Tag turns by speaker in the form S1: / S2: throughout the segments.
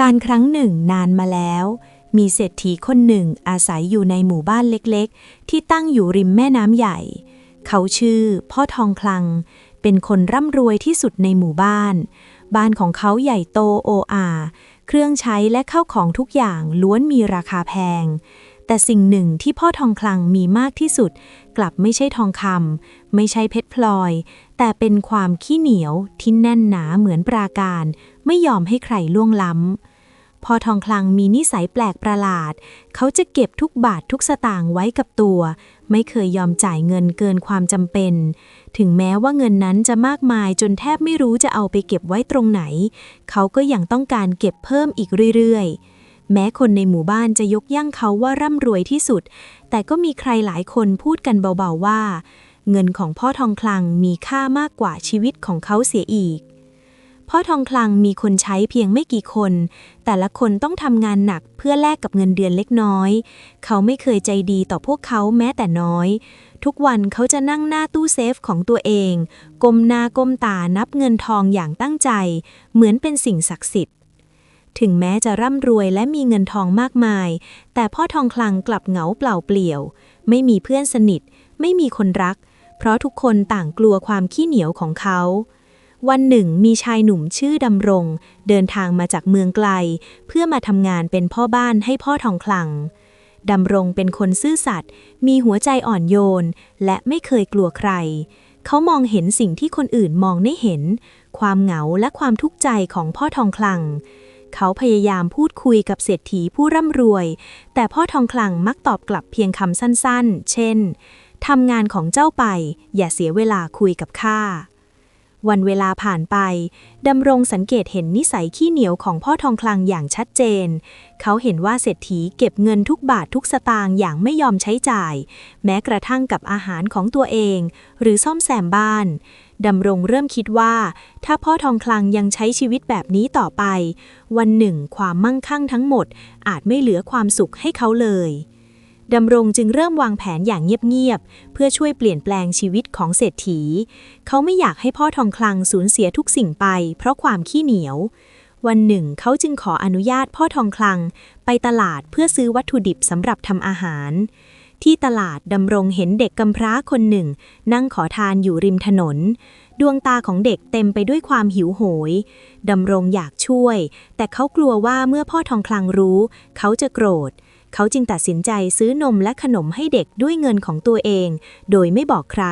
S1: การครั้งหนึ่งนานมาแล้ว มีเศรษฐีคนหนึ่งอาศัยอยู่ในหมู่บ้านเล็กๆ ที่ตั้งอยู่ริมแม่น้ำใหญ่ เขาชื่อพ่อทองคลัง เป็นคนร่ำรวยที่สุดในหมู่บ้าน บ้านของเขาใหญ่โตโออาเครื่องใช้และเข้าของทุกอย่างล้วนมีราคาแพง แต่สิ่งหนึ่งที่พ่อทองคลังมีมากที่สุด กลับไม่ใช่ทองคำไม่ใช่เพชรพลอย แต่เป็นความขี้เหนียวที่แน่นหนาเหมือนปราการ ไม่ยอมให้ใครล่วงล้ำ พอทองคลังมีนิสัยแปลกประหลาด เขาจะเก็บทุกบาททุกสตางค์ไว้กับตัว ไม่เคยยอมจ่ายเงินเกินความจำเป็น ถึงแม้ว่าเงินนั้นจะมากมายจนแทบไม่รู้จะเอาไปเก็บไว้ตรงไหน เขาก็ยังต้องการเก็บเพิ่มอีกเรื่อยๆ แม้คนในหมู่บ้านจะยกย่างเขาว่าร่ำรวยที่สุด แต่ก็มีใครหลายคนพูดกันเบาๆว่า เงินของพ่อทองคลังมีค่ามากกว่าชีวิตของเขาเสียอีก พ่อทองคลังมีคนใช้เพียงไม่กี่คน แต่ละคนต้องทำงานหนักเพื่อแลกกับเงินเดือนเล็กน้อย เขาไม่เคยใจดีต่อพวกเขาแม้แต่น้อย ทุกวันเขาจะนั่งหน้าตู้เซฟของตัวเอง ก้มหน้าก้มตานับเงินทองอย่างตั้งใจ เหมือนเป็นสิ่งศักดิ์สิทธิ์ ถึงแม้จะร่ำรวยและมีเงินทองมากมาย แต่พ่อทองคลังกลับเหงาเปล่าเปลี่ยว ไม่มีเพื่อนสนิท ไม่มีคนรัก เพราะทุกคนต่างกลัวความขี้เหนียวของเขา วันหนึ่งมีชายหนุ่มชื่อดำรง เดินทางมาจากเมืองไกล เพื่อมาทำงานเป็นพ่อบ้านให้พ่อทองคลังดำรงเป็นคนซื่อสัตย์ มีหัวใจอ่อนโยน และไม่เคยกลัวใคร เขามองเห็นสิ่งที่คนอื่นมองไม่เห็น ความเหงาและความทุกข์ใจของพ่อทองคลัง เขาพยายามพูดคุยกับเศรษฐีผู้ร่ำรวย แต่พ่อทองคลังมักตอบกลับเพียงคำสั้นๆ เช่น ทำงานของเจ้าไป อย่าเสียเวลาคุยกับข้า วันเวลาผ่านไป ดำรงสังเกตเห็นนิสัยขี้เหนียวของพ่อทองคลังอย่างชัดเจน เขาเห็นว่าเศรษฐีเก็บเงินทุกบาททุกสตางค์อย่างไม่ยอมใช้จ่าย แม้กระทั่งกับอาหารของตัวเอง หรือซ่อมแซมบ้าน ดำรงเริ่มคิดว่า ถ้าพ่อทองคลังยังใช้ชีวิตแบบนี้ต่อไป วันหนึ่งความมั่งคั่งทั้งหมด อาจไม่เหลือความสุขให้เขาเลยดำรงจึงเริ่มวางแผนอย่างเงียบๆ เพื่อช่วยเปลี่ยนแปลงชีวิตของเศรษฐี เขาไม่อยากให้พ่อทองคลังสูญเสียทุกสิ่งไป เพราะความขี้เหนียว วันหนึ่งเขาจึงขออนุญาตพ่อทองคลัง ไปตลาดเพื่อซื้อวัตถุดิบสำหรับทำอาหาร ที่ตลาดดำรงเห็นเด็กกำพร้าคนหนึ่ง นั่งขอทานอยู่ริมถนน ดวงตาของเด็กเต็มไปด้วยความหิวโหยดำรงอยากช่วย แต่เขากลัวว่าเมื่อพ่อทองคลังรู้ เขาจะโกรธ เขาจึงตัดสินใจซื้อนมและขนมให้เด็กด้วยเงินของตัวเอง โดยไม่บอกใคร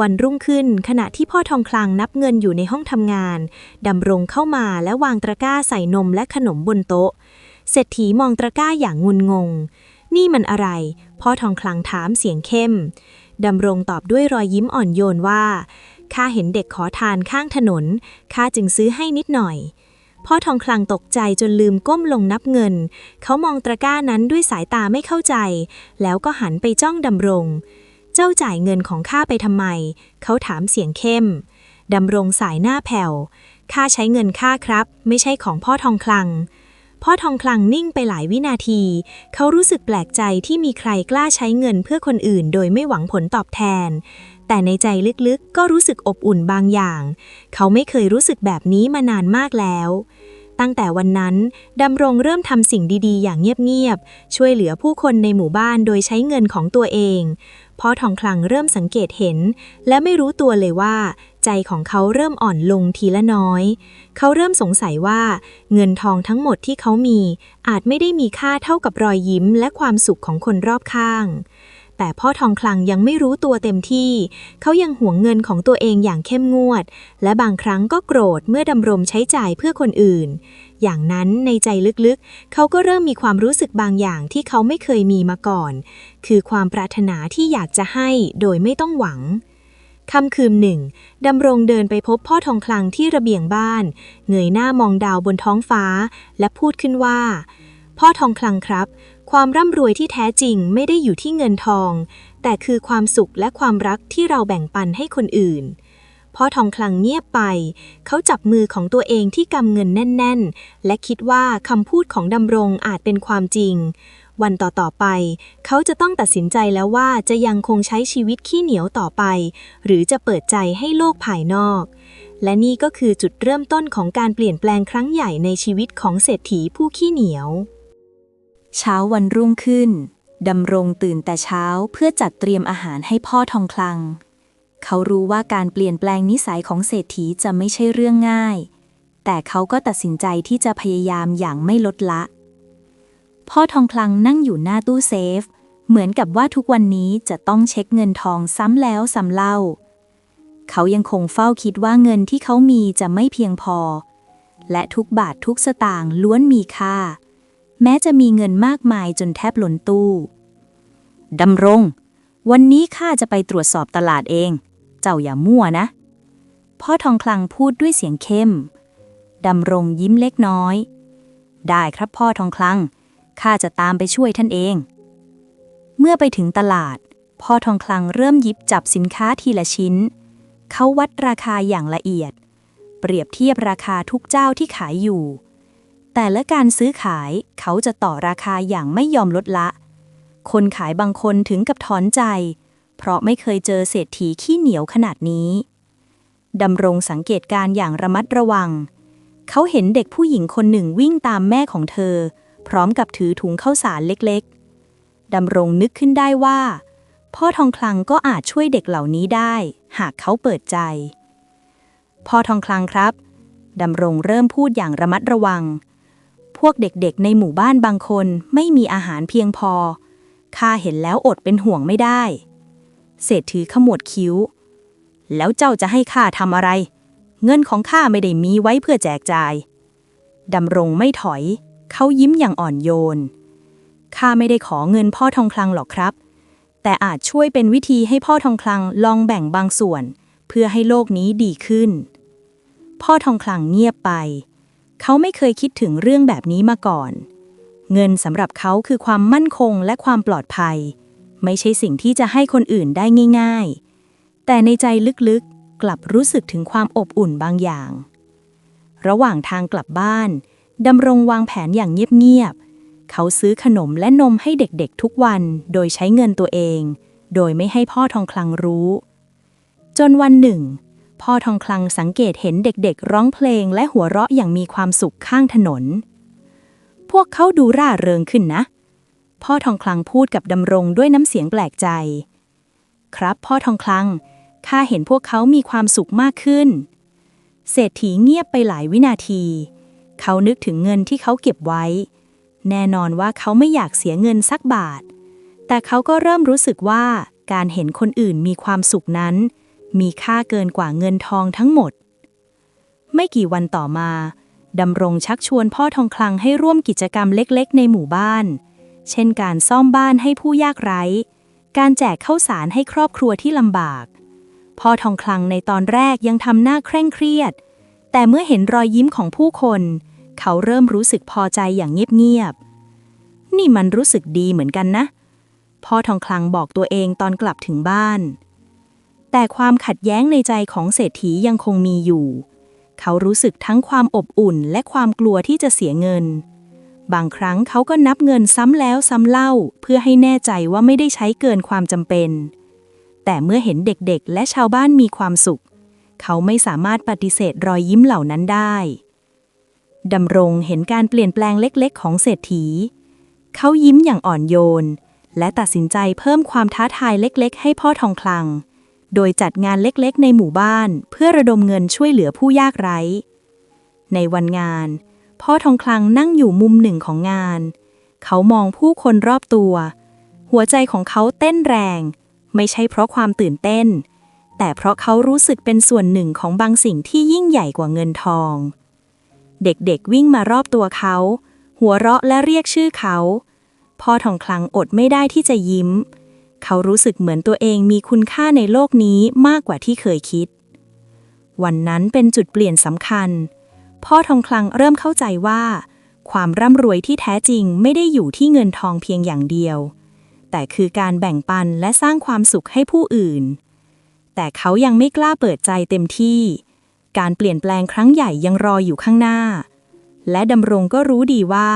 S1: วันรุ่งขึ้นขณะที่พ่อทองคลังนับเงินอยู่ในห้องทำงาน ดำรงเข้ามาและวางตะกร้าใส่นมและขนมบนโต๊ะ เศรษฐีมองตะกร้าอย่างงุนงง นี่มันอะไร พ่อทองคลังถามเสียงเข้ม ดำรงตอบด้วยรอยยิ้มอ่อนโยนว่า ข้าเห็นเด็กขอทานข้างถนน ข้าจึงซื้อให้นิดหน่อย พ่อทองคลังตกใจจนลืมก้มลงนับเงิน เขามองตะกร้านั้นด้วยสายตาไม่เข้าใจ แล้วก็หันไปจ้องดำรง เจ้าจ่ายเงินของข้าไปทำไม เขาถามเสียงเข้ม ดำรงสายหน้าแผ่ว ข้าใช้เงินข้าครับ ไม่ใช่ของพ่อทองคลัง พ่อทองคลังนิ่งไปหลายวินาที เขารู้สึกแปลกใจที่มีใครกล้าใช้เงินเพื่อคนอื่น โดยไม่หวังผลตอบแทน แต่ในใจลึกๆ ก็รู้สึกอบอุ่นบางอย่าง เขาไม่เคยรู้สึกแบบนี้มานานมากแล้ว ตั้งแต่วันนั้นดำรงเริ่มทำสิ่งดีๆ อย่างเงียบๆ ช่วยเหลือผู้คนในหมู่บ้านโดยใช้เงินของตัวเองพ่อทองคลังเริ่มสังเกตเห็น และไม่รู้ตัวเลยว่า ใจของเขาเริ่มอ่อนลงทีละน้อย เขาเริ่มสงสัยว่า เงินทองทั้งหมดที่เขามี อาจไม่ได้มีค่าเท่ากับรอยยิ้มและความสุขของคนรอบข้าง แต่พ่อทองคลังยังไม่รู้ตัวเต็มที่ เขายังหวงเงินของตัวเองอย่างเข้มงวด และบางครั้งก็โกรธเมื่อดำรงใช้จ่ายเพื่อคนอื่น อย่างนั้นในใจลึกๆ เขาก็เริ่มมีความรู้สึกบางอย่างที่เขาไม่เคยมีมาก่อน คือความปรารถนาที่อยากจะให้โดยไม่ต้องหวังค่ำคืนหนึ่ง ดำรงเดินไปพบพ่อทองคลังที่ระเบียงบ้าน เงยหน้ามองดาวบนท้องฟ้า และพูดขึ้นว่า พ่อทองคลังครับ ความร่ำรวยที่แท้จริงไม่ได้อยู่ที่เงินทอง แต่คือความสุขและความรักที่เราแบ่งปันให้คนอื่นพ่อทองคลังเงียบไป เขาจับมือของตัวเองที่กำเงินแน่น ๆ และคิดว่าคำพูดของดำรงอาจเป็นความจริง วันต่อๆไป เขาจะต้องตัดสินใจแล้วว่าจะยังคงใช้ชีวิตขี้เหนียวต่อไป หรือจะเปิดใจให้โลกภายนอก และนี่ก็คือจุดเริ่มต้นของการเปลี่ยนแปลงครั้งใหญ่ในชีวิตของเศรษฐีผู้ขี้เหนียว เช้าวันรุ่งขึ้นดำรงตื่นแต่เช้าเพื่อจัดเตรียมอาหารให้พ่อทองคลัง เขารู้ว่าการเปลี่ยนแปลงนิสัยของเศรษฐีจะไม่ใช่เรื่องง่าย แต่เขาก็ตัดสินใจที่จะพยายามอย่างไม่ลดละ พ่อทองคลังนั่งอยู่หน้าตู้เซฟ เหมือนกับว่าทุกวันนี้จะต้องเช็คเงินทองซ้ำแล้วซ้ำเล่า เขายังคงเฝ้าคิดว่าเงินที่เขามีจะไม่เพียงพอ และทุกบาททุกสตางค์ล้วนมีค่า แม้จะมีเงินมากมายจนแทบล้นตู้ ดำรง วันนี้ข้าจะไปตรวจสอบตลาดเอง เจ้าอย่ามั่วนะ พ่อทองคลังพูดด้วยเสียงเข้ม ดำรงยิ้มเล็กน้อย ได้ครับพ่อทองคลัง ข้าจะตามไปช่วยท่านเอง เมื่อไปถึงตลาด พ่อทองคลังเริ่มหยิบจับสินค้าทีละชิ้น เขาวัดราคาอย่างละเอียด เปรียบเทียบราคาทุกเจ้าที่ขายอยู่ แต่ละการซื้อขายเขาจะต่อราคาอย่างไม่ยอมลดละ คนขายบางคนถึงกับถอนใจ เพราะไม่เคยเจอเศรษฐีขี้เหนียวขนาดนี้ดำรงสังเกตการ์อย่างระมัดระวัง เขาเห็นเด็กผู้หญิงคนหนึ่งวิ่งตามแม่ของเธอ พร้อมกับถือถุงข้าวสารเล็กๆดำรงนึกขึ้นได้ว่า พ่อทองคลังก็อาจช่วยเด็กเหล่านี้ได้ หากเขาเปิดใจ พ่อทองคลังครับดำรงเริ่มพูดอย่างระมัดระวัง พวกเด็กๆ ในหมู่บ้านบางคนไม่มีอาหารเพียงพอ ข้าเห็นแล้วอดเป็นห่วงไม่ได้ เศรษฐีขมวดคิ้ว แล้วเจ้าจะให้ข้าทำอะไร เงินของข้าไม่ได้มีไว้เพื่อแจกจ่าย ดำรงไม่ถอย เขายิ้มอย่างอ่อนโยน ข้าไม่ได้ขอเงินพ่อทองคลังหรอกครับ แต่อาจช่วยเป็นวิธีให้พ่อทองคลังลองแบ่งบางส่วน เพื่อให้โลกนี้ดีขึ้น พ่อทองคลังเงียบไป เขาไม่เคยคิดถึงเรื่องแบบนี้มาก่อน เงินสำหรับเขาคือความมั่นคงและความปลอดภัย ไม่ใช่สิ่งที่จะให้คนอื่นได้ง่าย ๆ แต่ในใจลึกๆ กลับรู้สึกถึงความอบอุ่นบางอย่าง ระหว่างทางกลับบ้านดำรงวางแผนอย่างเงียบๆ เขาซื้อขนมและนมให้เด็กๆ ทุกวันโดยใช้เงินตัวเอง โดยไม่ให้พ่อทองคลังรู้ จนวันหนึ่ง พ่อทองคลังสังเกตเห็นเด็กๆ ร้องเพลงและหัวเราะอย่างมีความสุขข้างถนน พวกเขาดูร่าเริงขึ้นนะ พ่อทองคลังพูดกับดำรงด้วยน้ำเสียงแปลกใจ ครับพ่อทองคลัง ข้าเห็นพวกเขามีความสุขมากขึ้น เศรษฐีเงียบไปหลายวินาที เขานึกถึงเงินที่เขาเก็บไว้ แน่นอนว่าเขาไม่อยากเสียเงินสักบาท แต่เขาก็เริ่มรู้สึกว่าการเห็นคนอื่นมีความสุขนั้น มีค่าเกินกว่าเงินทองทั้งหมด ไม่กี่วันต่อมาดำรงชักชวนพ่อทองคลังให้ร่วมกิจกรรมเล็กๆ ในหมู่บ้าน เช่นการซ่อมบ้านให้ผู้ยากไร้ การแจกข้าวสารให้ครอบครัวที่ลำบาก พ่อทองคลังในตอนแรกยังทำหน้าเคร่งเครียด แต่เมื่อเห็นรอยยิ้มของผู้คน เขาเริ่มรู้สึกพอใจอย่างเงียบๆ นี่มันรู้สึกดีเหมือนกันนะ พ่อทองคลังบอกตัวเองตอนกลับถึงบ้าน แต่ความขัดแย้งในใจของเศรษฐียังคงมีอยู่ เขารู้สึกทั้งความอบอุ่นและความกลัวที่จะเสียเงิน บางครั้งเขาก็นับเงินซ้ำแล้วซ้ำเล่า เพื่อให้แน่ใจว่าไม่ได้ใช้เกินความจำเป็น แต่เมื่อเห็นเด็กๆ และชาวบ้านมีความสุข เขาไม่สามารถปฏิเสธรอยยิ้มเหล่านั้นได้ดำรงเห็นการเปลี่ยนแปลงเล็กๆ ของเศรษฐี เขายิ้มอย่างอ่อนโยน และตัดสินใจเพิ่มความท้าทายเล็กๆ ให้พ่อทองคลัง โดยจัดงานเล็กๆ ในหมู่บ้านเพื่อระดมเงินช่วยเหลือผู้ยากไร้ ในวันงาน พ่อทองคลังนั่งอยู่มุมหนึ่งของงาน เขามองผู้คนรอบตัว หัวใจของเขาเต้นแรง ไม่ใช่เพราะความตื่นเต้น แต่เพราะเขารู้สึกเป็นส่วนหนึ่งของบางสิ่งที่ยิ่งใหญ่กว่าเงินทอง เด็กๆวิ่งมารอบตัวเขา หัวเราะและเรียกชื่อเขา พ่อทองคลังอดไม่ได้ที่จะยิ้มเเขารู้สึกเหมือนตัวเองมีคุณค่าในโลกนี้มากกว่าที่เคยคิด วันนั้นเป็นจุดเปลี่ยนสำคัญ พ่อทองคลังเริ่มเข้าใจว่า ความร่ำรวยที่แท้จริงไม่ได้อยู่ที่เงินทองเพียงอย่างเดียว แต่คือการแบ่งปันและสร้างความสุขให้ผู้อื่น แต่เขายังไม่กล้าเปิดใจเต็มที่ การเปลี่ยนแปลงครั้งใหญ่ยังรออยู่ข้างหน้า และดำรงก็รู้ดีว่า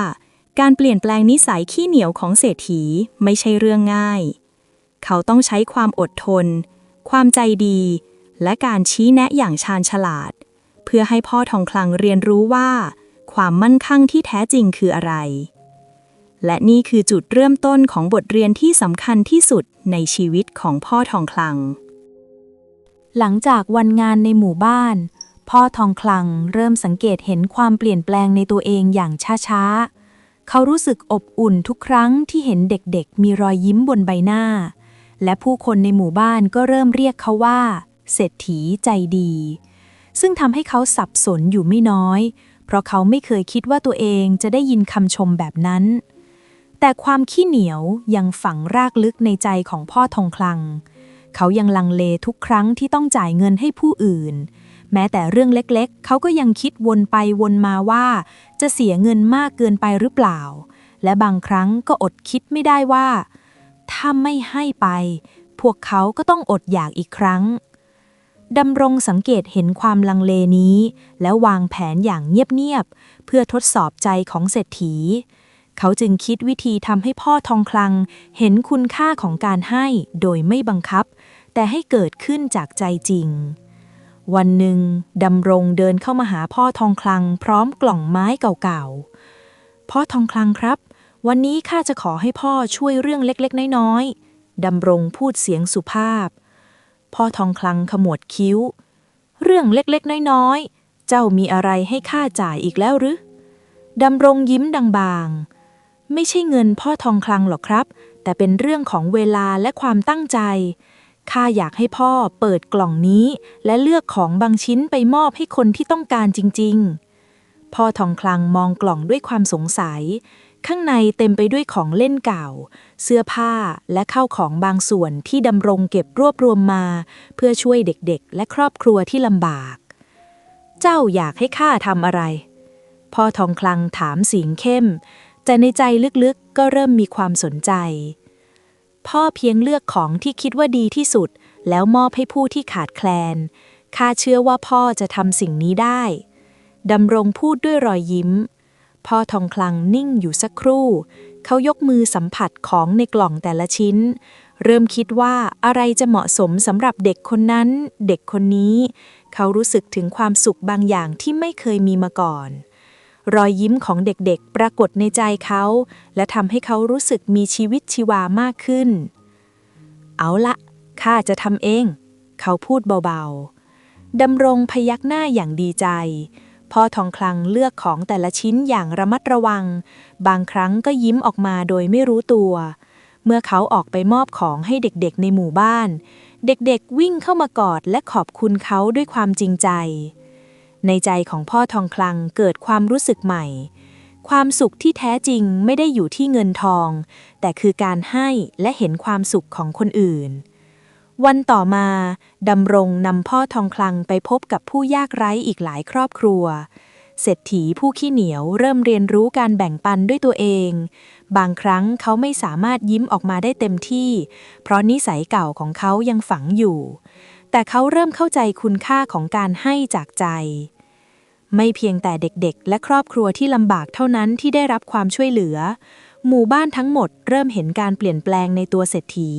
S1: การเปลี่ยนแปลงนิสัยขี้เหนียวของเศรษฐีไม่ใช่เรื่องง่าย เขาต้องใช้ความอดทน ความใจดี และการชี้แนะอย่างชาญฉลาด เพื่อให้พ่อทองคลังเรียนรู้ว่า ความมั่นคั่งที่แท้จริงคืออะไร และนี่คือจุดเริ่มต้นของบทเรียนที่สำคัญที่สุดในชีวิตของพ่อทองคลัง หลังจากวันงานในหมู่บ้าน พ่อทองคลังเริ่มสังเกตเห็นความเปลี่ยนแปลงในตัวเองอย่างช้าๆเขารู้สึกอบอุ่นทุกครั้งที่เห็นเด็กๆ มีรอยยิ้มบนใบหน้า และผู้คนในหมู่บ้านก็เริ่มเรียกเขาว่า เศรษฐีใจดี ซึ่งทำให้เขาสับสนอยู่ไม่น้อย เพราะเขาไม่เคยคิดว่าตัวเองจะได้ยินคำชมแบบนั้น แต่ความขี้เหนียวยังฝังรากลึกในใจของพ่อทองคลัง เขายังลังเลทุกครั้งที่ต้องจ่ายเงินให้ผู้อื่น แม้แต่เรื่องเล็กๆ เขาก็ยังคิดวนไปวนมาว่า จะเสียเงินมากเกินไปหรือเปล่า และบางครั้งก็อดคิดไม่ได้ว่า ถ้าไม่ให้ไป พวกเขาก็ต้องอดอยากอีกครั้งดำรงสังเกตเห็นความลังเลนี้ แล้ววางแผนอย่างเงียบๆ เพื่อทดสอบใจของเศรษฐี เขาจึงคิดวิธีทำให้พ่อทองคลัง เห็นคุณค่าของการให้โดยไม่บังคับ แต่ให้เกิดขึ้นจากใจจริง วันหนึ่งดำรงเดินเข้ามาหาพ่อทองคลัง พร้อมกล่องไม้เก่าๆ พ่อทองคลังครับ วันนี้ข้าจะขอให้พ่อช่วยเรื่องเล็กๆ น้อยๆดำรงพูดเสียงสุภาพ พ่อทองคลังขมวดคิ้ว เรื่องเล็กๆ น้อยๆ เจ้ามีอะไรให้ข้าจ่ายอีกแล้วหรือดำรงยิ้มดังบาง ไม่ใช่เงินพ่อทองคลังหรอกครับ แต่เป็นเรื่องของเวลาและความตั้งใจข้าอยากให้พ่อเปิดกล่องนี้ และเลือกของบางชิ้นไปมอบให้คนที่ต้องการจริง ๆ พ่อทองคลังมองกล่องด้วยความสงสัย ข้างในเต็มไปด้วยของเล่นเก่า เสื้อผ้าและข้าวของบางส่วนที่ดำรงเก็บรวบรวมมา เพื่อช่วยเด็กๆ และครอบครัวที่ลำบาก เจ้าอยากให้ข้าทำอะไร พ่อทองคลังถามเสียงเข้ม แต่ในใจลึกๆก็เริ่มมีความสนใจ พ่อเพียงเลือกของที่คิดว่าดีที่สุด แล้วมอบให้ผู้ที่ขาดแคลนข้าเชื่อว่าพ่อจะทำสิ่งนี้ได้ดำรงพูดด้วยรอยยิ้ม พ่อทองคลังนิ่งอยู่สักครู่ เขายกมือสัมผัสของในกล่องแต่ละชิ้น เริ่มคิดว่าอะไรจะเหมาะสมสำหรับเด็กคนนั้น เด็กคนนี้ เขารู้สึกถึงความสุขบางอย่างที่ไม่เคยมีมาก่อน รอยยิ้มของเด็กๆ ปรากฏในใจเขา และทำให้เขารู้สึกมีชีวิตชีวามากขึ้น เอาละข้าจะทำเอง เขาพูดเบาๆดำรงพยักหน้าอย่างดีใจ พ่อทองคลังเลือกของแต่ละชิ้นอย่างระมัดระวัง บางครั้งก็ยิ้มออกมาโดยไม่รู้ตัว เมื่อเขาออกไปมอบของให้เด็กๆในหมู่บ้าน เด็กๆวิ่งเข้ามากอดและขอบคุณเขาด้วยความจริงใจ ในใจของพ่อทองคลังเกิดความรู้สึกใหม่ ความสุขที่แท้จริงไม่ได้อยู่ที่เงินทอง แต่คือการให้และเห็นความสุขของคนอื่น วันต่อมาดำรงนำพ่อทองคลังไปพบกับผู้ยากไร้อีกหลายครอบครัว เศรษฐีผู้ขี้เหนียวเริ่มเรียนรู้การแบ่งปันด้วยตัวเอง บางครั้งเขาไม่สามารถยิ้มออกมาได้เต็มที่ เพราะนิสัยเก่าของเขายังฝังอยู่ แต่เขาเริ่มเข้าใจคุณค่าของการให้จากใจ ไม่เพียงแต่เด็กๆ และครอบครัวที่ลำบากเท่านั้นที่ได้รับความช่วยเหลือ หมู่บ้านทั้งหมดเริ่มเห็นการเปลี่ยนแปลงในตัวเศรษฐี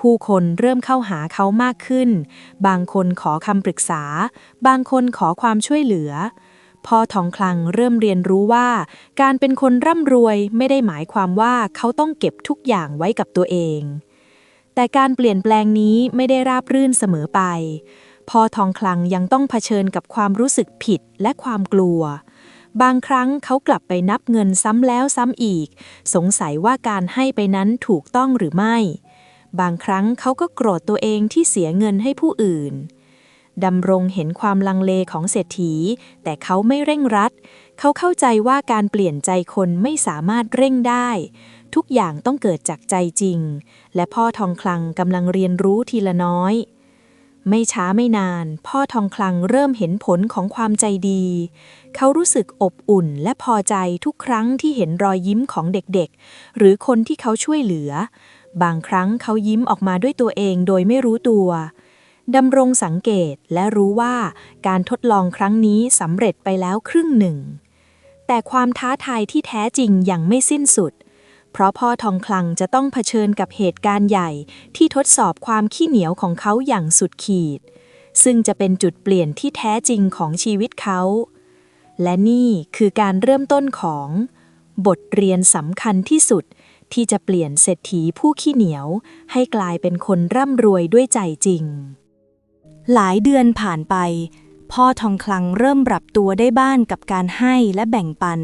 S1: ผู้คนเริ่มเข้าหาเขามากขึ้น บางคนขอคำปรึกษา บางคนขอความช่วยเหลือ พ่อทองคลังเริ่มเรียนรู้ว่า การเป็นคนร่ำรวยไม่ได้หมายความว่าเขาต้องเก็บทุกอย่างไว้กับตัวเอง แต่การเปลี่ยนแปลงนี้ไม่ได้ราบรื่นเสมอไป พ่อทองคลังยังต้องเผชิญกับความรู้สึกผิดและความกลัวบางครั้งเขากลับไปนับเงินซ้ำแล้วซ้ำอีก สงสัยว่าการให้ไปนั้นถูกต้องหรือไม่ บางครั้งเขาก็โกรธตัวเองที่เสียเงินให้ผู้อื่นดำรงเห็นความลังเลของเศรษฐี แต่เขาไม่เร่งรัด เขาเข้าใจว่าการเปลี่ยนใจคนไม่สามารถเร่งได้ ทุกอย่างต้องเกิดจากใจจริง และพ่อทองคลังกำลังเรียนรู้ทีละน้อย ไม่ช้าไม่นาน พ่อทองคลังเริ่มเห็นผลของความใจดี เขารู้สึกอบอุ่นและพอใจทุกครั้งที่เห็นรอยยิ้มของเด็กๆ หรือคนที่เขาช่วยเหลือ บางครั้งเขายิ้มออกมาด้วยตัวเองโดยไม่รู้ตัวดำรงสังเกตและรู้ว่าการทดลองครั้งนี้สำเร็จไปแล้วครึ่งหนึ่ง แต่ความท้าทายที่แท้จริงยังไม่สิ้นสุด เพราะพ่อทองคลังจะต้องเผชิญกับเหตุการณ์ใหญ่ที่ทดสอบความขี้เหนียวของเขาอย่างสุดขีด ซึ่งจะเป็นจุดเปลี่ยนที่แท้จริงของชีวิตเขา และนี่คือการเริ่มต้นของ บทเรียนสำคัญที่สุด ที่จะเปลี่ยนเศรษฐีผู้ขี้เหนียว ให้กลายเป็นคนร่ำรวยด้วยใจจริง หลายเดือนผ่านไป พ่อทองคลังเริ่มปรับตัวได้บ้านกับการให้และแบ่งปัน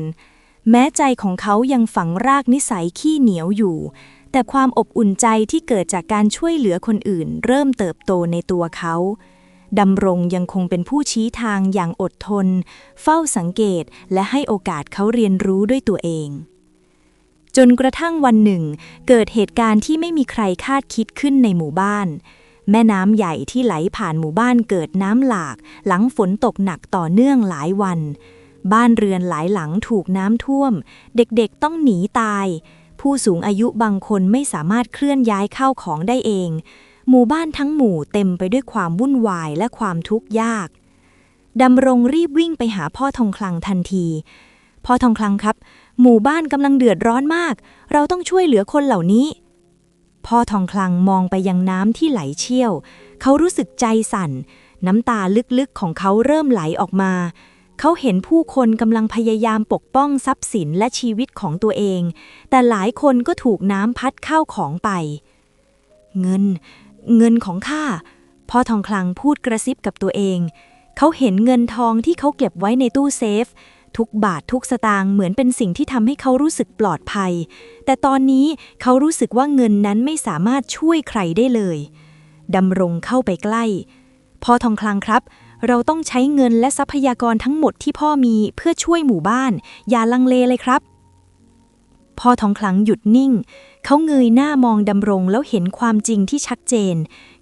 S1: แม้ใจของเขายังฝังรากนิสัยขี้เหนียวอยู่ แต่ความอบอุ่นใจที่เกิดจากการช่วยเหลือคนอื่น เริ่มเติบโตในตัวเขาดำรงยังคงเป็นผู้ชี้ทางอย่างอดทน เฝ้าสังเกตและให้โอกาสเขาเรียนรู้ด้วยตัวเอง จนกระทั่งวันหนึ่ง เกิดเหตุการณ์ที่ไม่มีใครคาดคิดขึ้นในหมู่บ้าน แม่น้ำใหญ่ที่ไหลผ่านหมู่บ้านเกิดน้ำหลาก หลังฝนตกหนักต่อเนื่องหลายวัน บ้านเรือนหลายหลังถูกน้ำท่วม เด็กๆต้องหนีตาย ผู้สูงอายุบางคนไม่สามารถเคลื่อนย้ายเข้าของได้เอง หมู่บ้านทั้งหมู่เต็มไปด้วยความวุ่นวายและความทุกข์ยากดำรงรีบวิ่งไปหาพ่อทองคลังทันที พ่อทองคลังครับ หมู่บ้านกำลังเดือดร้อนมาก เราต้องช่วยเหลือคนเหล่านี้ พ่อทองคลังมองไปยังน้ำที่ไหลเชี่ยว เขารู้สึกใจสั่น น้ำตาลึกๆของเขาเริ่มไหลออกมา เขาเห็นผู้คนกำลังพยายามปกป้องทรัพย์สินและชีวิตของตัวเอง แต่หลายคนก็ถูกน้ำพัดเข้าของไป เงิน เงินของข้า พ่อทองคลังพูดกระซิบกับตัวเอง เขาเห็นเงินทองที่เขาเก็บไว้ในตู้เซฟ ทุกบาททุกสตางค์เหมือนเป็นสิ่งที่ทำให้เขารู้สึกปลอดภัย แต่ตอนนี้เขารู้สึกว่าเงินนั้นไม่สามารถช่วยใครได้เลยดำรงเข้าไปใกล้พ่อทองคลังครับ เราต้องใช้เงินและทรัพยากรทั้งหมดที่พ่อมีเพื่อช่วยหมู่บ้าน อย่าลังเลเลยครับ พ่อทองคลังหยุดนิ่ง เขาเงยหน้ามองดำรงแล้วเห็นความจริงที่ชัดเจน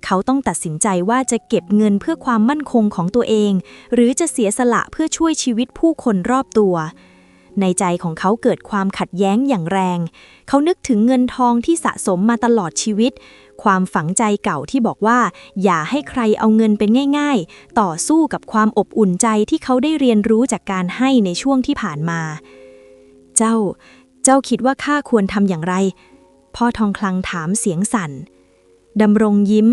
S1: เขาต้องตัดสินใจว่าจะเก็บเงินเพื่อความมั่นคงของตัวเอง หรือจะเสียสละเพื่อช่วยชีวิตผู้คนรอบตัว ในใจของเขาเกิดความขัดแย้งอย่างแรง เขานึกถึงเงินทองที่สะสมมาตลอดชีวิต ความฝังใจเก่าที่บอกว่า อย่าให้ใครเอาเงินเป็นง่าย ๆ ต่อสู้กับความอบอุ่นใจที่เขาได้เรียนรู้จากการให้ในช่วงที่ผ่านมา เจ้า เจ้าคิดว่าข้าควรทำอย่างไร พ่อทองคลังถามเสียงสั่นดำรงยิ้ม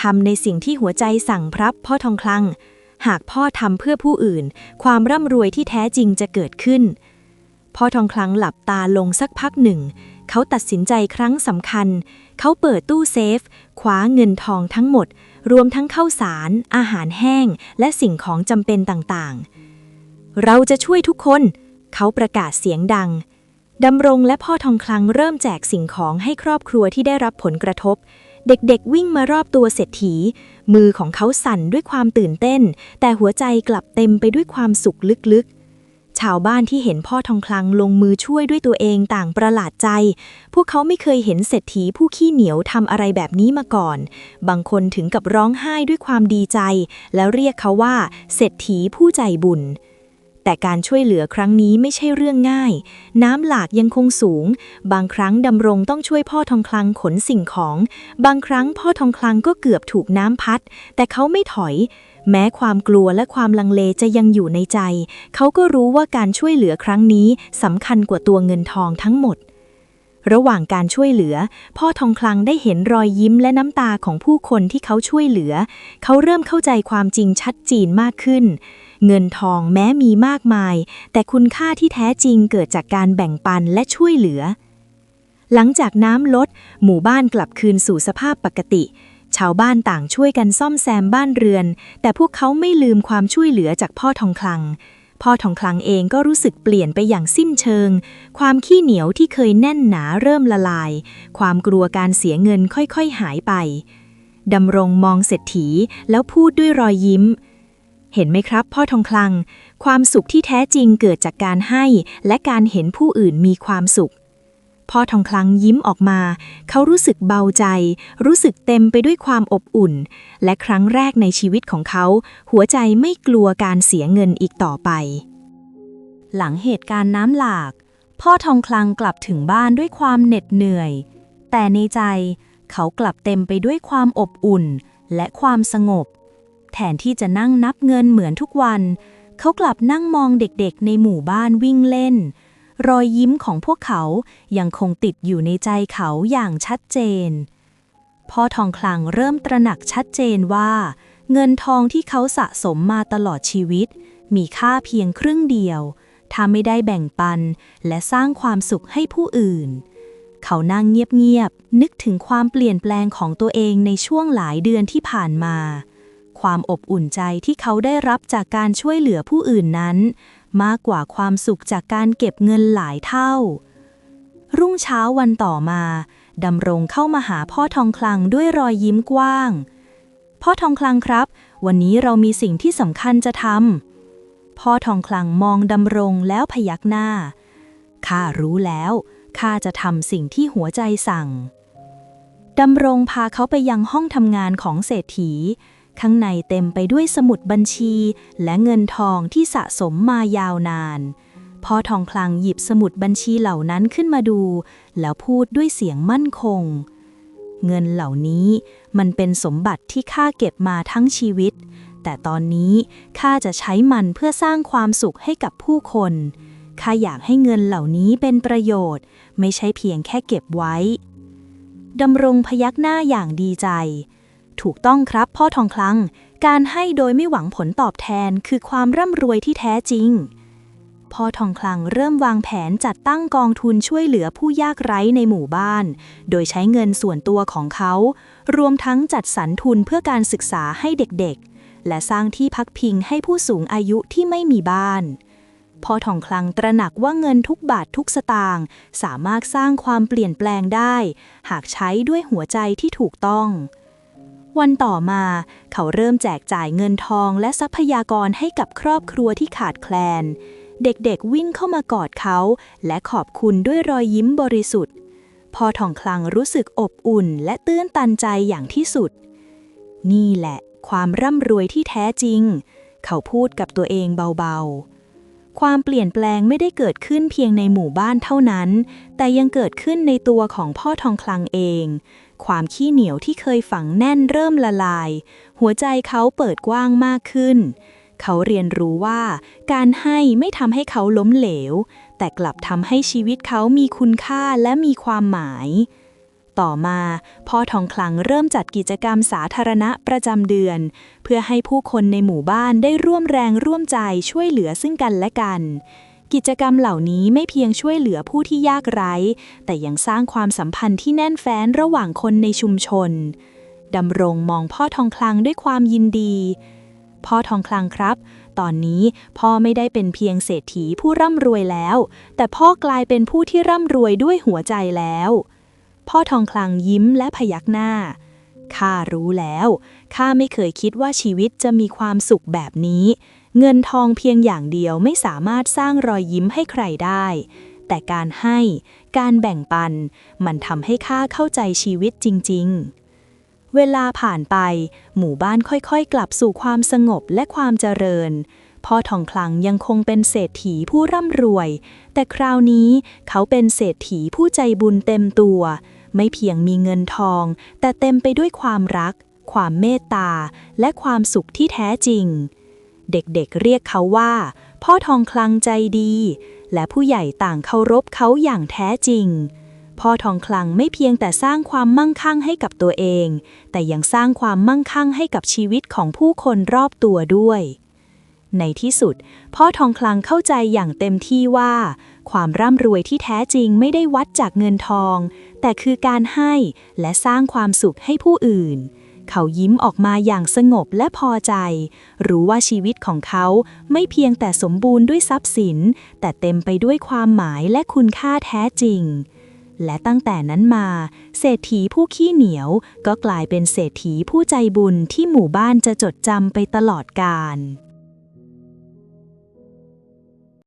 S1: ทำในสิ่งที่หัวใจสั่งพรับพ่อทองคลัง หากพ่อทำเพื่อผู้อื่น ความร่ำรวยที่แท้จริงจะเกิดขึ้น พ่อทองคลังหลับตาลงสักพักหนึ่ง เขาตัดสินใจครั้งสำคัญ เขาเปิดตู้เซฟคว้าเงินทองทั้งหมด รวมทั้งข้าวสาร อาหารแห้ง และสิ่งของจำเป็นต่างๆ เราจะช่วยทุกคน เขาประกาศเสียงดัง ดำรงและพ่อทองคลังเริ่มแจกสิ่งของให้ครอบครัวที่ได้รับผลกระทบ เด็กๆวิ่งมารอบตัวเศรษฐี มือของเขาสั่นด้วยความตื่นเต้น แต่หัวใจกลับเต็มไปด้วยความสุขลึกๆ ชาวบ้านที่เห็นพ่อทองคลังลงมือช่วยด้วยตัวเองต่างประหลาดใจ พวกเขาไม่เคยเห็นเศรษฐีผู้ขี้เหนียวทำอะไรแบบนี้มาก่อน บางคนถึงกับร้องไห้ด้วยความดีใจ แล้วเรียกเขาว่า เศรษฐีผู้ใจบุญ แต่การช่วยเหลือครั้งนี้ไม่ใช่เรื่องง่าย น้ำหลากยังคงสูง บางครั้งดำรงต้องช่วยพ่อทองคลังขนสิ่งของ บางครั้งพ่อทองคลังก็เกือบถูกน้ำพัด แต่เขาไม่ถอย แม้ความกลัวและความลังเลจะยังอยู่ในใจ เขาก็รู้ว่าการช่วยเหลือครั้งนี้สำคัญกว่าตัวเงินทองทั้งหมดระหว่างการช่วยเหลือ พ่อทองคลังได้เห็นรอยยิ้มและน้ำตาของผู้คนที่เขาช่วยเหลือ เขาเริ่มเข้าใจความจริงชัดเจนมากขึ้น เงินทองแม้มีมากมาย แต่คุณค่าที่แท้จริงเกิดจากการแบ่งปันและช่วยเหลือ หลังจากน้ำลด หมู่บ้านกลับคืนสู่สภาพปกติ ชาวบ้านต่างช่วยกันซ่อมแซมบ้านเรือน แต่พวกเขาไม่ลืมความช่วยเหลือจากพ่อทองคลัง พ่อทองคลังเองก็รู้สึกเปลี่ยนไปอย่างสิ้นเชิง ความขี้เหนียวที่เคยแน่นหนาเริ่มละลาย ความกลัวการเสียเงินค่อยๆหายไปดำรงมองเศรษฐีแล้วพูดด้วยรอยยิ้ม เห็นไหมครับ พ่อทองคลัง ความสุขที่แท้จริงเกิดจากการให้ และการเห็นผู้อื่นมีความสุข พ่อทองคลังยิ้มออกมา เขารู้สึกเบาใจ รู้สึกเต็มไปด้วยความอบอุ่น และครั้งแรกในชีวิตของเขา หัวใจไม่กลัวการเสียเงินอีกต่อไป หลังเหตุการณ์น้ำหลาก พ่อทองคลังกลับถึงบ้านด้วยความเหน็ดเหนื่อย แต่ในใจเขากลับเต็มไปด้วยความอบอุ่น และความสงบ แทนที่จะนั่งนับเงินเหมือนทุกวัน เขากลับนั่งมองเด็กๆ ในหมู่บ้านวิ่งเล่น รอยยิ้มของพวกเขายังคงติดอยู่ในใจเขาอย่างชัดเจน พ่อทองคลังเริ่มตระหนักชัดเจนว่า เงินทองที่เขาสะสมมาตลอดชีวิต มีค่าเพียงครึ่งเดียว ถ้าไม่ได้แบ่งปันและสร้างความสุขให้ผู้อื่นเขานั่งเงียบๆ นึกถึงความเปลี่ยนแปลงของตัวเองในช่วงหลายเดือนที่ผ่านมา ความอบอุ่นใจที่เขาได้รับจากการช่วยเหลือผู้อื่นนั้น มากกว่าความสุขจากการเก็บเงินหลายเท่า รุ่งเช้าวันต่อมาดำรงเข้ามาหาพ่อทองคลังด้วยรอยยิ้มกว้าง พ่อทองคลังครับ วันนี้เรามีสิ่งที่สำคัญจะทำพ่อทองคลังมองดำรงแล้วพยักหน้าข้ารู้แล้วข้าจะทำสิ่งที่หัวใจสั่งดำรงพาเขาไปยังห้องทำงานของเศรษฐี ข้างในเต็มไปด้วยสมุดบัญชีและเงินทองที่สะสมมายาวนานพ่อทองคลังหยิบสมุดบัญชีเหล่านั้นขึ้นมาดู แล้วพูดด้วยเสียงมั่นคง เงินเหล่านี้มันเป็นสมบัติที่ข้าเก็บมาทั้งชีวิต แต่ตอนนี้ข้าจะใช้มันเพื่อสร้างความสุขให้กับผู้คนข้าอยากให้เงินเหล่านี้เป็นประโยชน์ ไม่ใช่เพียงแค่เก็บไว้ดำรงพยักหน้าอย่างดีใจ ถูกต้องครับพ่อทองคลัง การให้โดยไม่หวังผลตอบแทนคือความร่ำรวยที่แท้จริง พ่อทองคลังเริ่มวางแผนจัดตั้งกองทุนช่วยเหลือผู้ยากไร้ในหมู่บ้าน โดยใช้เงินส่วนตัวของเขา รวมทั้งจัดสรรทุนเพื่อการศึกษาให้เด็กๆ และสร้างที่พักพิงให้ผู้สูงอายุที่ไม่มีบ้านพ่อทองคลังตระหนักว่าเงินทุกบาททุกสตางค์สามารถสร้างความเปลี่ยนแปลงได้ หากใช้ด้วยหัวใจที่ถูกต้อง วันต่อมา เขาเริ่มแจกจ่ายเงินทองและทรัพยากรให้กับครอบครัวที่ขาดแคลน เด็กๆวิ่งเข้ามากอดเขา และขอบคุณด้วยรอยยิ้มบริสุทธิ์ พอทองคลังรู้สึกอบอุ่นและตื้นตันใจอย่างที่สุด นี่แหละ ความร่ำรวยที่แท้จริง เขาพูดกับตัวเองเบาๆ ความเปลี่ยนแปลงไม่ได้เกิดขึ้นเพียงในหมู่บ้านเท่านั้น แต่ยังเกิดขึ้นในตัวของพ่อทองคลังเอง ความขี้เหนียวที่เคยฝังแน่นเริ่มละลาย หัวใจเขาเปิดกว้างมากขึ้น เขาเรียนรู้ว่าการให้ไม่ทำให้เขาล้มเหลว แต่กลับทำให้ชีวิตเขามีคุณค่าและมีความหมาย ต่อมาพ่อทองคลังเริ่มจัดกิจกรรมสาธารณะประจำเดือน เพื่อให้ผู้คนในหมู่บ้านได้ร่วมแรงร่วมใจช่วยเหลือซึ่งกันและกัน กิจกรรมเหล่านี้ไม่เพียงช่วยเหลือผู้ที่ยากไร้ แต่ยังสร้างความสัมพันธ์ที่แน่นแฟ้นระหว่างคนในชุมชน ดำรงมองพ่อทองคลังด้วยความยินดี พ่อทองคลังครับ ตอนนี้พ่อไม่ได้เป็นเพียงเศรษฐีผู้ร่ำรวยแล้ว แต่พ่อกลายเป็นผู้ที่ร่ำรวยด้วยหัวใจแล้ว พ่อทองคลังยิ้มและพยักหน้า ข้ารู้แล้ว ข้าไม่เคยคิดว่าชีวิตจะมีความสุขแบบนี้ เงินทองเพียงอย่างเดียวไม่สามารถสร้างรอยยิ้มให้ใครได้ แต่การให้ การแบ่งปัน มันทำให้ข้าเข้าใจชีวิตจริง ๆ เวลาผ่านไป หมู่บ้านค่อยๆ กลับสู่ความสงบและความเจริญ พ่อทองคลังยังคงเป็นเศรษฐีผู้ร่ำรวย แต่คราวนี้เขาเป็นเศรษฐีผู้ใจบุญเต็มตัว ไม่เพียงมีเงินทอง แต่เต็มไปด้วยความรัก ความเมตตา และความสุขที่แท้จริง เด็กๆเเรียกเขาว่า พ่อทองคลังใจดี และผู้ใหญ่ต่างเคารพเขาอย่างแท้จริง พ่อทองคลังไม่เพียงแต่สร้างความมั่งคั่งให้กับตัวเอง แต่ยังสร้างความมั่งคั่งให้กับชีวิตของผู้คนรอบตัวด้วย ในที่สุด พ่อทองคลังเข้าใจอย่างเต็มที่ว่า ความร่ำรวยที่แท้จริงไม่ได้วัดจากเงินทอง แต่คือการให้และสร้างความสุขให้ผู้อื่น เขายิ้มออกมาอย่างสงบและพอใจ รู้ว่าชีวิตของเขาไม่เพียงแต่สมบูรณ์ด้วยทรัพย์สิน แต่เต็มไปด้วยความหมายและคุณค่าแท้จริง และตั้งแต่นั้นมา เศรษฐีผู้ขี้เหนียวก็กลายเป็นเศรษฐีผู้ใจบุญที่หมู่บ้านจะจดจำไปตลอดกาล